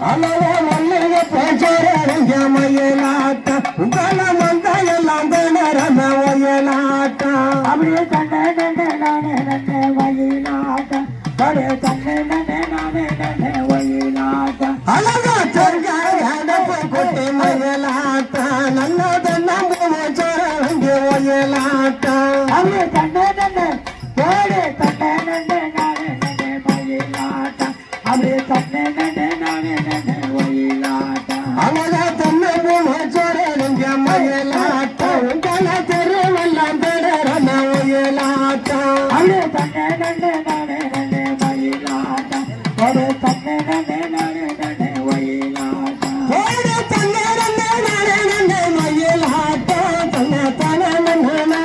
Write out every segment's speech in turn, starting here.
ஒயிலாட்டம் அளவா மல்லிகை பேச்சோறு அறிஞ்ச வந்த எல்லாம் திணறன ஒயிலாட்டம் அப்படியே தண்ணே நன்னே நானே நன்னே ஒயிலாட்டம் அட தண்ணே நன்னே நானே நன்னே ஒயிலாட்டம் அழகா தெருக்காய் அடைப்பு மயலாட்டம் நல்லது நம்புவ ஒயலாட்டம் அவரு தன்னே தன்னே மயில் ஆட்டம் தன தன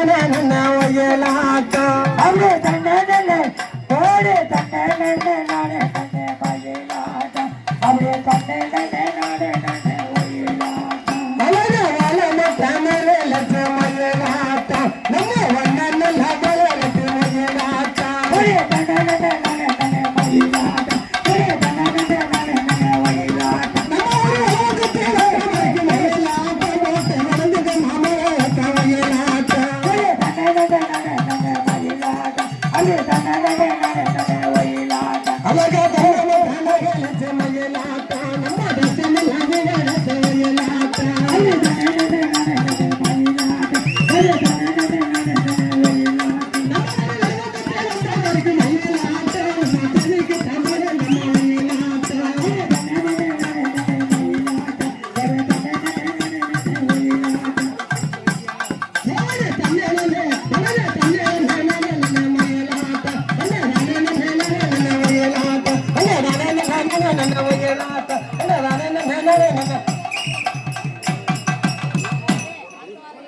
ஜனகநாதா நம்ம ನನ್ನ